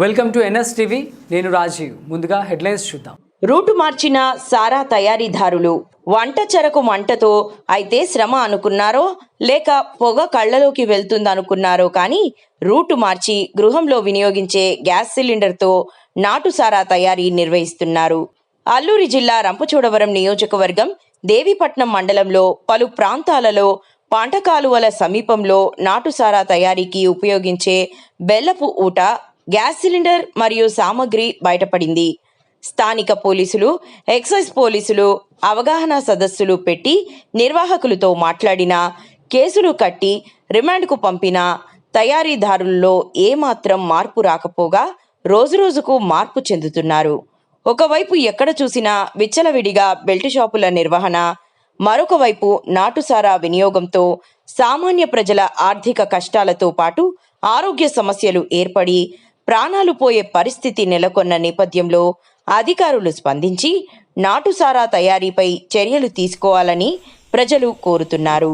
Welcome to NS TV నేను రాజీవ్. ముందుగా headlines చూద్దాం. రూటు మార్చిన సారా తయారీదారులు వంట చెరకు మంటతో అయితే శ్రమ అనుకున్నారో లేక పొగ కళ్ళలోకి వెళ్తుందనుకున్నారో కానీ రూటు మార్చి గృహంలో వినియోగించే గ్యాస్ సిలిండర్తో నాటు సారా తయారీ నిర్వహిస్తున్నారు. అల్లూరి జిల్లా రంపచోడవరం నియోజకవర్గం దేవీపట్నం మండలంలో పలు ప్రాంతాలలో పంట కాలువల సమీపంలో నాటుసారా తయారీకి ఉపయోగించే బెల్లపు ఊట గ్యాస్ సిలిండర్ మరియు సామగ్రి బయటపడింది. స్థానిక పోలీసులు ఎక్సైజ్ పోలీసులు అవగాహన సదస్సులు పెట్టి నిర్వాహకులతో మాట్లాడిన కేసులు కట్టి రిమాండ్కు పంపిన తయారీదారుల్లో ఏమాత్రం మార్పు రాకపోగా రోజురోజుకు మార్పు చెందుతున్నారు. ఒకవైపు ఎక్కడ చూసినా విచ్చలవిడిగా బెల్ట్ షాపుల నిర్వహణ మరొక వైపు నాటుసారా వినియోగంతో సామాన్య ప్రజల ఆర్థిక కష్టాలతో పాటు ఆరోగ్య సమస్యలు ఏర్పడి ప్రాణాలు పోయే పరిస్థితి నెలకొన్న నేపథ్యంలో అధికారులు స్పందించి నాటుసారా తయారీపై చర్యలు తీసుకోవాలని ప్రజలు కోరుతున్నారు.